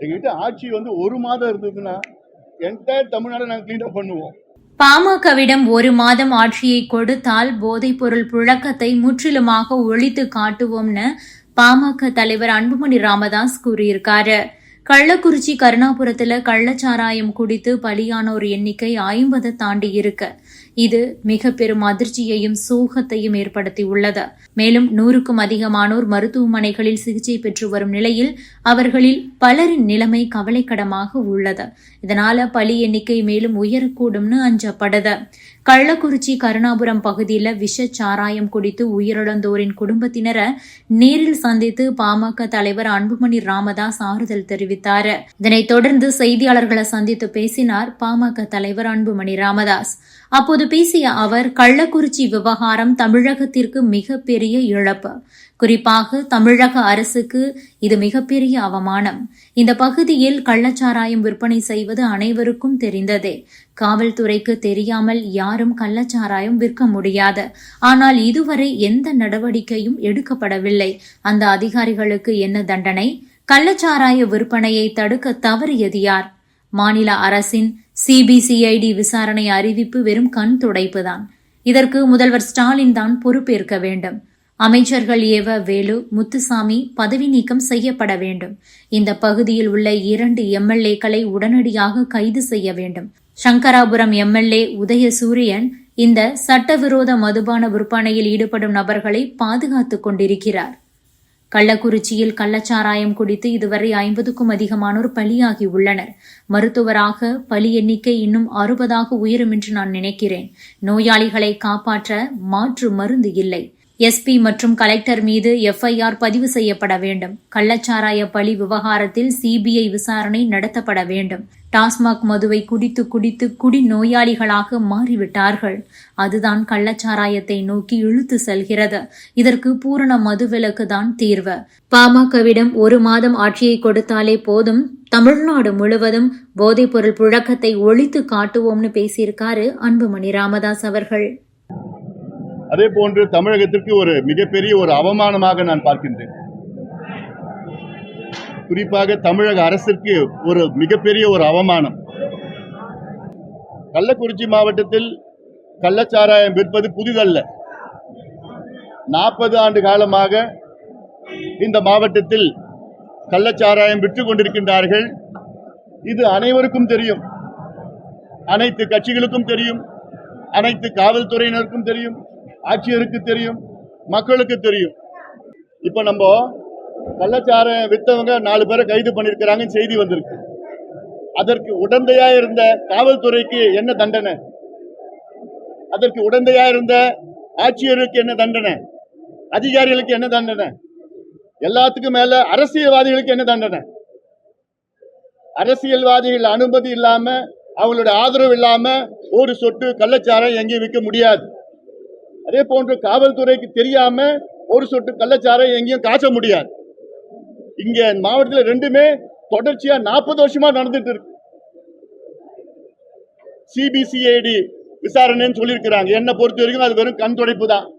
எங்ககிட்ட ஆட்சி வந்து ஒரு மாதம் இருந்ததுன்னா என்டையர் தமிழ்நாடு நாங்கள் கிளீன் அப் பண்ணுவோம். பாமகவிடம் ஒரு மாதம் ஆட்சியை கொடுத்தால் போதைப்பொருள் புழக்கத்தை முற்றிலுமாக ஒழித்து காட்டுவோம்னு பாமக தலைவர் அன்புமணி ராமதாஸ் கூறியிருக்காரு. கள்ளக்குறிச்சி கருணாபுரத்துல கள்ளச்சாராயம் குடித்து பலியானோர் எண்ணிக்கை ஐம்பது தாண்டி இருக்கு. இது மிக பெரும் அதிர்ச்சியையும் சோகத்தையும் ஏற்படுத்தியுள்ளது. மேலும் நூறுக்கும் அதிகமானோர் மருத்துவமனைகளில் சிகிச்சை பெற்று வரும் நிலையில் அவர்களில் பலரின் நிலைமை கவலைக்கிடமாக உள்ளது. இதனால பலி எண்ணிக்கை மேலும் உயரக்கூடும்னு அஞ்சப்படுது. கள்ளக்குறிச்சி கருணாபுரம் பகுதியில் விஷ சாராயம் குடித்து உயிரிழந்தோரின் குடும்பத்தினரை நேரில் சந்தித்து பாமக தலைவர் அன்புமணி ராமதாஸ் ஆறுதல் தெரிவித்தார் இதனைத் தொடர்ந்து செய்தியாளர்களை சந்தித்து பேசினார் பாமக தலைவர் அன்புமணி ராமதாஸ். அப்போது பேசிய அவர் கள்ளக்குறிச்சி விவகாரம் தமிழகத்திற்கு மிகப்பெரிய இழப்பு. குறிப்பாக தமிழக அரசுக்கு இது மிகப்பெரிய அவமானம். இந்த பகுதியில் கள்ளச்சாராயம் விற்பனை செய்வது அனைவருக்கும் தெரிந்ததே. காவல்துறைக்கு தெரியாமல் யாரும் கள்ளச்சாராயம் விற்க முடியாது. ஆனால் இதுவரை எந்த நடவடிக்கையும் எடுக்கப்படவில்லை. அந்த அதிகாரிகளுக்கு என்ன தண்டனை? கள்ளச்சாராய விற்பனையை தடுக்க தவறியது யார்? மாநில அரசின் சிபிசிஐடி விசாரணை அறிவிப்பு வெறும் கண் துடைப்புதான். இதற்கு முதல்வர் ஸ்டாலின் தான் பொறுப்பேற்க வேண்டும். அமைச்சர்கள் ஏவ வேலு முத்துசாமி பதவி நீக்கம் செய்யப்பட வேண்டும். இந்த பகுதியில் உள்ள இரண்டு எம்எல்ஏக்களை உடனடியாக கைது செய்ய வேண்டும். சங்கராபுரம் எம்எல்ஏ உதயசூரியன் இந்த சட்டவிரோத மதுபான விற்பனையில் ஈடுபடும் நபர்களை பாதுகாத்துக் கொண்டிருக்கிறார். கள்ளக்குறிச்சியில் கள்ளச்சாராயம் குடித்து இதுவரை ஐம்பதுக்கும் அதிகமானோர் பலியாகி உள்ளனர் மருத்துவராக பலி எண்ணிக்கை இன்னும் அறுபதாக உயரும் என்று நான் நினைக்கிறேன். நோயாளிகளை காப்பாற்ற மாற்று மருந்து இல்லை. எஸ்பி மற்றும் கலெக்டர் மீது எஃப்ஐஆர் பதிவு செய்யப்பட வேண்டும். கள்ளச்சாராய பலி விவகாரத்தில் சிபிஐ விசாரணை நடத்தப்பட வேண்டும். டாஸ்மாக் மதுவை குடித்து குடித்து குடி நோயாளிகளாக மாறிவிட்டார்கள். அதுதான் கள்ளச்சாராயத்தை நோக்கி இழுத்து செல்கிறது. இதற்கு பூரண மதுவிலக்கு தான் தீர்வு. பாமகவிடம் ஒரு மாதம் ஆட்சியை கொடுத்தாலே போதும். தமிழ்நாடு முழுவதும் போதைப்பொருள் புழக்கத்தை ஒழித்து காட்டுவோம்னு பேசியிருக்காரு அன்புமணி ராமதாஸ் அவர்கள். அதே போன்று தமிழகத்திற்கு ஒரு மிகப்பெரிய ஒரு அவமானமாக நான் பார்க்கின்றேன். குறிப்பாக தமிழக அரசிற்கு ஒரு மிகப்பெரிய ஒரு அவமானம். கள்ளக்குறிச்சி மாவட்டத்தில் கள்ளச்சாராயம் விற்பது புதிதல்ல. நாற்பது ஆண்டு காலமாக இந்த மாவட்டத்தில் கள்ளச்சாராயம் விற்று கொண்டிருக்கின்றார்கள். இது அனைவருக்கும் தெரியும். அனைத்து கட்சிகளுக்கும் தெரியும். அனைத்து காவல்துறையினருக்கும் தெரியும். ஆட்சியருக்கு தெரியும்? மக்களுக்கு தெரியும். இப்போ நம்ம கள்ளச்சாரம் வித்தவங்க நாலு பேரை கைது பண்ணிருக்கிறாங்க செய்தி வந்திருக்கு. அதற்கு உடந்தையா இருந்த காவல்துறைக்கு என்ன தண்டனை? அதற்கு உடந்தையா இருந்த ஆட்சியருக்கு என்ன தண்டனை? அதிகாரிகளுக்கு என்ன தண்டனை? எல்லாத்துக்கும் மேல அரசியல்வாதிகளுக்கு என்ன தண்டனை? அரசியல்வாதிகள் அனுமதி இல்லாம அவங்களோட ஆதரவு இல்லாம ஒரு சொட்டு கள்ளச்சாரம் எங்கேயும் விற்க முடியாது. அதே போன்று காவல்துறைக்கு தெரியாம ஒரு சொட்டு கள்ளச்சாரை எங்கேயும் காய்ச்ச முடியாது. இங்க மாவட்டத்தில் ரெண்டுமே தொடர்ச்சியா நாற்பது வருஷமா நடந்துட்டு இருக்கு. சிபிசிஐடி விசாரணைன்னு சொல்லியிருக்கிறாங்க. என்ன பொறுத்த வரைக்கும் அது வெறும் கண் துடைப்பு தான்